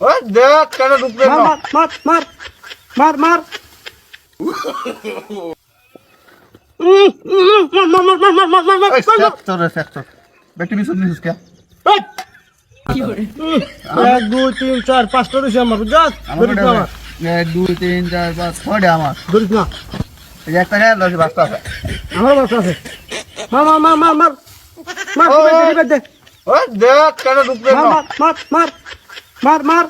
ও দেখ কেন ডুববে মার মার মার মার মার বেটি বিছুন নিছিস কে এক দুই তিন চার পাঁচটা রয়েছে আমার যাস এক দুই তিন চার পাঁচ ছয়টা আমার ধরিস না একটা গায়ে দশ বাস্তা আছে আমার বাস্তা আছে মার মার মার মার মার মার দেখ কেন ডুববে মার মার মার মার মার।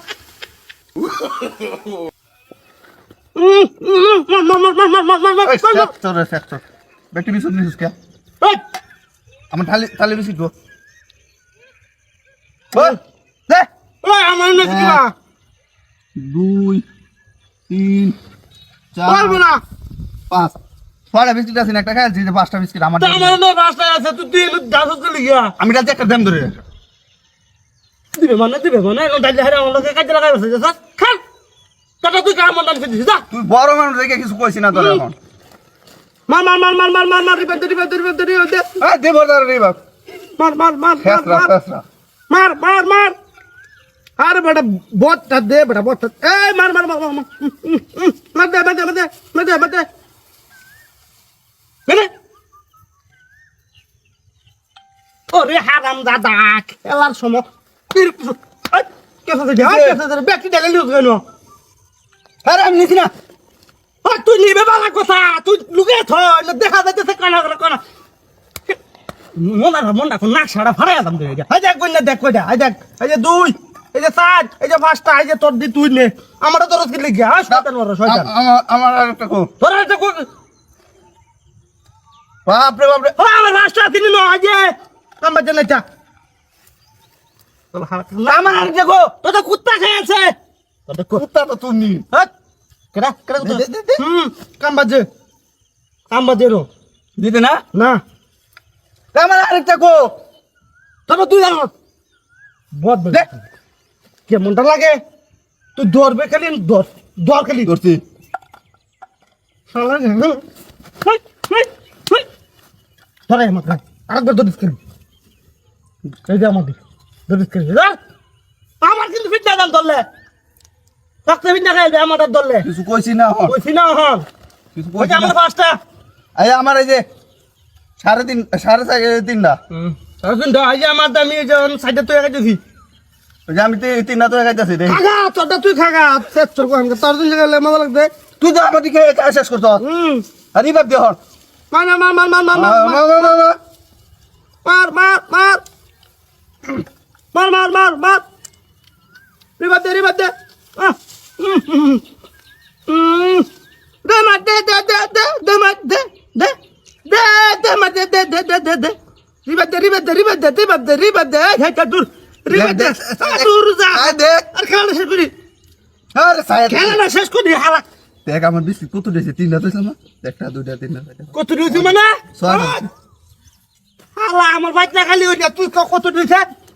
ব্যক্তি বিশুদ নিছিস কে? আমার থালি থালি বিশুদ গো। আমার দুই তিন চার পাঁচ। ছয়টা বিস্কিট আছে একটা খাই পাঁচটা বিস্কিট আমার পাঁচটা আছে তুই দাস আমি একটা দাম ধরে দিবে মানে দিবে মানে এখন দাইলে হারে আমার লোকে কাজে লাগাই বসে যা খান কাটা তুই কাম দাম করে দিছিস যা তুই বড় মানুষ দেখে কিছু কইছি না তোর এখন মার মার মার মার মার মার মার রিবেট দে রিবেট দে রিবেট দে রিবেট দে এই দে বড় রে বাপ মার মার মার মার মার মার মার আরে বেটা বটটা দে বেটা বটটা এই মার মার মার মার মার দে মার দে মার দে মার দে মার দে বেরে ওরে হারাম দাদা খেলার সময় আরে না। তুই নিবে বালা কথা তুই লুকে না দেখা যাইতেছে কানা কানা মন আর মন রাখো নাক সারা ফাড়াই আদাম দিয়ে এই দেখ কইনা দেখ কইটা এই দেখ এই যে দুই এই যে চার এই যে পাঁচটা এই যে তোর দি তুই নে। আমারও তোর কি লিখে হ্যাঁ শয়তান বড় শয়তান। আমার আর একটা কো। তোর একটা কই বাপ রে বাপ রে আমার রাস্তা তিনি ন আজ কাম বাজে চা আমার আর দেখো তো তো কুত্তা খেয়ে আছে। তোর তো কুত্তা তো তুমি। কেডা কেডা দে, দে, দে, দে। হুম কাম বাজে। কাম বাজে রো। দিতে না? না। আমার আর একটা কো। তবে তুই জানো বহুত দে। কেমনটা লাগে? তুই দৌড়বে খালি দৌড় খালি। ধরছি শালা। ধরে আমার আরেকবার দৌড়িস খালি। এই যে আমার দৌড়িস আমার কিন্তু ফিট না দাম ধরলে থাকতে ফিট না খাই দে আমার ধরলে কিছু কইছি না হন কইছি না হন কিছু কইছি আমার পাঁচটা এই আমার এই যে সাড়ে তিন সাড়ে তিনটা শুন তো এই যে আমার দামি যখন সাইডে তুই একা দিছি আমি তি- তিনটা তো একাইতেছি রে খাগা তোরটা তুই খাগা শেষ তোর তোর গেলে মজা লাগবে তুই তো আমার দিকে শেষ করছ হুম আরে বাপ দে হন মার মার মার মার মার মার মার মার মার মার মার মার মার মার দে রিবাদ দে উম, উম। দে মার দে দে দে দে দে মার দে দে দে দে মার দে দে দে দে দে দে রিবাদ দে রিবাদ দে রিবাদ দে রিবাদ দে রিবাদ দে হেটা দূর রিবাদ দে দূর যা দেখ আর খেলা শেষ করি আরে খেলা শেষ করি হালা দেখ আমার বেশি কত দিয়েছে তিনটা তো আমার একটা দুইটা তিনটা। কত দিয়েছি মানে হালা আমার বাচ্চা খালি ওই তুই কত দিয়েছে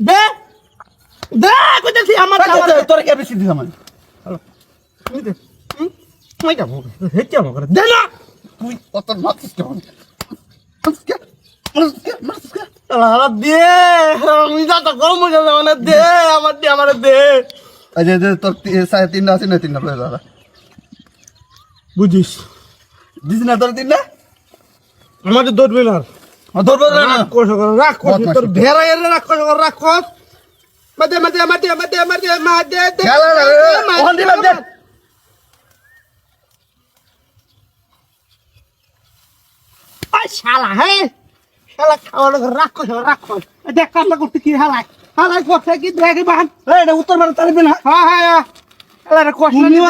দে দে কইতেছি আমার তোর কে বেশি দিছ আমার হ্যালো। দে। তুই যা বল হে কি আমার দে না! তুই মাছিস কেমন? দে! আমি যা তো কম হয়ে দে আমার দে আমার দে। আজ দে তোর সাড়ে তিনটা আছে না তিনটা প্লেট দাদা বুঝিস? দিস না তোর তিনটা আমাদের দৌড় না শালা হ্যাঁ শালা খাওয়ানো রাক্ষস রাক্ষস দেখ কামলা করতে কি হালাই হালাই করতে কি দেখে বাহান এটা উত্তর ভারত তালিবে না হ্যাঁ হ্যাঁ শালা কষ্ট নিয়ে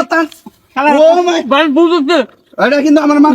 শালা ও মাই বুঝতে এটা কিন্তু আমার মাছ